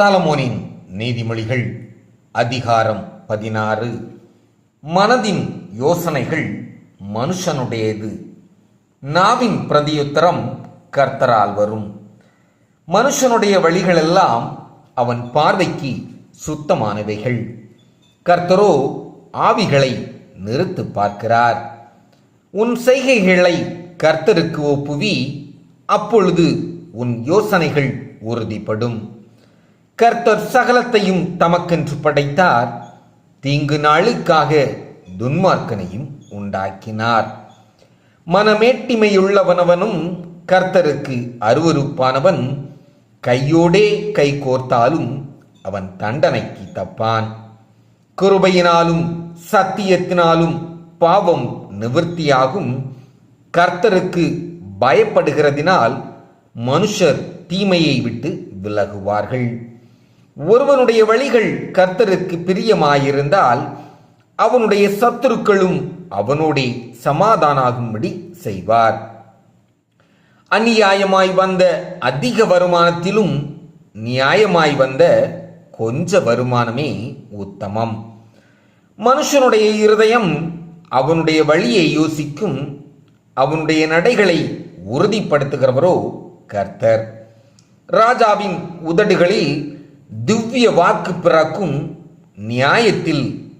சாலமோனின் நீதிமொழிகள் அதிகாரம் பதினாறு. மனதின் யோசனைகள் மனுஷனுடையது. நாவின் பிரதியுத்தரம் கர்த்தரால் வரும். மனுஷனுடைய வழிகளெல்லாம் அவன் பார்வைக்கு சுத்தமானவைகள். கர்த்தரோ ஆவிகளை நிறுத்து பார்க்கிறார். உன் செய்கைகளை கர்த்தருக்கு ஒப்புவி அப்பொழுது உன் யோசனைகள் உறுதிப்படும். கர்த்தர் சகலத்தையும் தமக்கென்று படைத்தார். தீங்கு நாளுக்காக துன்மார்க்கனையும் உண்டாக்கினார். மனமேட்டிமையுள்ளவனவனும் கர்த்தருக்கு அருவருப்பானவன். கையோடே கை கோர்த்தாலும் அவன் தண்டனைக்கு தப்பான். கிருபையினாலும் சத்தியத்தினாலும் பாவம் நிவர்த்தியாகும். கர்த்தருக்கு பயப்படுகிறதினால் மனுஷர் தீமையை விட்டு விலகுவார்கள். ஒருவனுடைய வழிகள் கர்த்தருக்கு பிரியமாயிருந்தால் அவனுடைய சத்துருக்களும் அவனோடே சமாதானாகும்படி செய்வார். அநியாயமாய் வந்த அதிக வருமானத்திலும் நியாயமாய் வந்த கொஞ்ச வருமானமே உத்தமம். மனுஷனுடைய இருதயம் அவனுடைய வழியை யோசிக்கும் அவனுடைய நடைகளை உறுதிப்படுத்துகிறவரோ கர்த்தர். ராஜாவின் உதடுகளில் திவ்ய வாக்கு பிறக்கும் நியாயத்தில்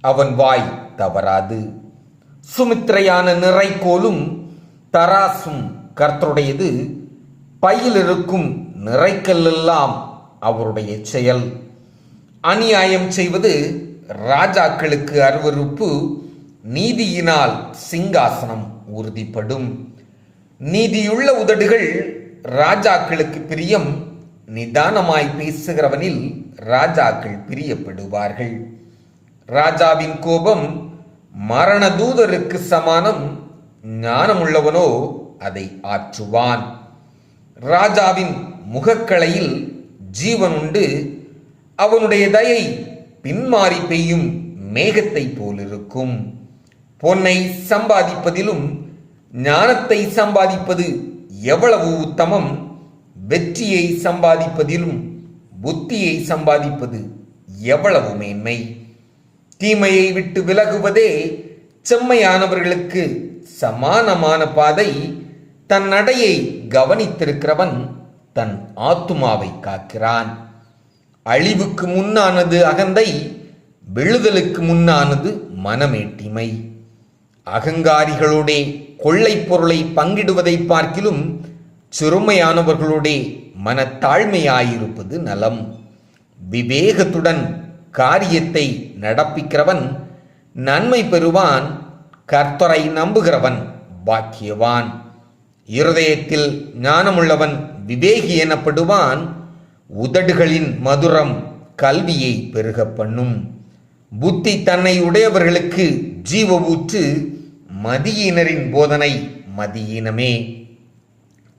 அவன் வாய் தவறாது. சுமித்திரையான நிறைக்கோலும் தராசும் கர்த்தருடையது. பையிலிருக்கும் நிறைக்கல்லெல்லாம் அவருடைய செயல். அநியாயம் செய்வது ராஜாக்களுக்கு அருவருப்பு. நீதியினால் சிங்காசனம் உறுதிப்படும். நீதியுள்ள உதடுகள் ராஜாக்களுக்கு பிரியம். நிதானமாய் பேசுகிறவனில் ராஜாக்கள் பிரியப்படுவார்கள். ராஜாவின் கோபம் மரண தூதருக்கு சமானம் ஞானமுள்ளவனோ அதை ஆற்றுவான். ராஜாவின் முகக்கலையில் ஜீவன் உண்டு அவனுடைய தயை பின்மாறி பெய்யும் மேகத்தை போலிருக்கும். பொன்னை சம்பாதிப்பதிலும் ஞானத்தை சம்பாதிப்பது எவ்வளவு உத்தமம் வெற்றியை சம்பாதிப்பதிலும் புத்தியை சம்பாதிப்பது எவ்வளவு மேன்மை? தீமையை விட்டு விலகுவதே செம்மையானவர்களுக்கு சமானமான பாதை. தன் நடையை கவனித்திருக்கிறவன் தன் ஆத்துமாவை காக்கிறான். அழிவுக்கு முன்னானது அகந்தை விழுதலுக்கு முன்னானது மனமேட்டிமை. அகங்காரிகளோடே கொள்ளைப் பொருளை பங்கிடுவதை பார்க்கிலும் சிறுமையானவர்களுடைய மனத்தாழ்மையாயிருப்பது நலம். விவேகத்துடன் காரியத்தை நடப்பிக்கிறவன் நன்மை பெறுவான் கர்த்தரை நம்புகிறவன் பாக்கியவான். இருதயத்தில் ஞானமுள்ளவன் விவேகி எனப்படுவான் உதடுகளின் மதுரம் கல்வியை பெருக பண்ணும் புத்தி தன்னை உடையவர்களுக்கு ஜீவ ஊற்று மதியினரின் போதனை மதியினமே.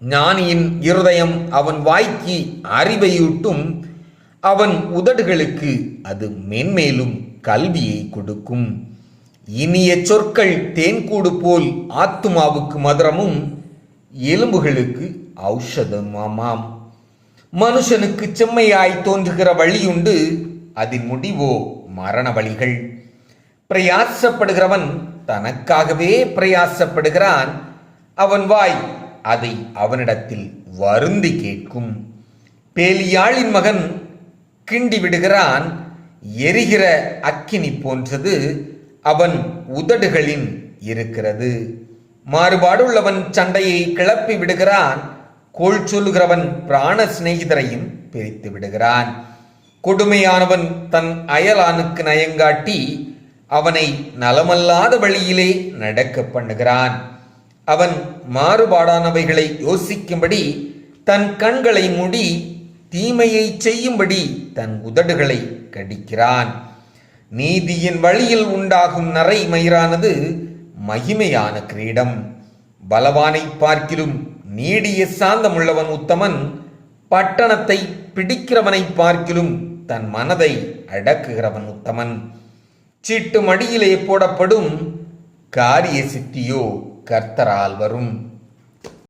ஞானியின் இருதயம் அவன் வாய்க்கு அறிவையூட்டும் அவன் உதடுகளுக்கு அது மென்மேலும் கல்வியை கொடுக்கும். இனிய சொற்கள் தேன்கூடு போல் ஆத்துமாவுக்கு மதுரமும் எலும்புகளுக்கு ஔஷதமாமாம். மனுஷனுக்கு செம்மையாய் தோன்றுகிற வழியுண்டு அதன் முடிவோ மரண வழிகள். பிரயாசப்படுகிறவன் தனக்காகவே பிரயாசப்படுகிறான். அவன் வாய் அதை அவனிடத்தில் வருந்தி கேட்கும். பேலியாளின் மகன் கிண்டி விடுகிறான். எரிகிற அக்கினி போன்றது அவன் உதடுகளின் இருக்கிறது. மாறுபாடுள்ளவன் சண்டையை கிளப்பி விடுகிறான். கோள் சொல்லுகிறவன் பிராண சிநேகிதரையும் பிரித்து விடுகிறான். கொடுமையானவன் தன் அயலானுக்கு நயங்காட்டி அவனை நலமல்லாத வழியிலே நடக்க பண்ணுகிறான். அவன் மாறுபாடானவைகளை யோசிக்கும்படி தன் கண்களை மூடி தீமையை செய்யும்படி தன் உதடுகளை கடிக்கிறான். நீதியின் வழியில் உண்டாகும் நரை மயிரானது மகிமையான கிரீடம். பலவானை பார்க்கிலும் நீடிய சாந்தமுள்ளவன் உத்தமன் பட்டணத்தை பிடிக்கிறவனை பார்க்கிலும் தன் மனதை அடக்குகிறவன் உத்தமன். சீட்டு மடியிலே போடப்படும் காரிய சித்தியோ கர்த்தரால் வரும்.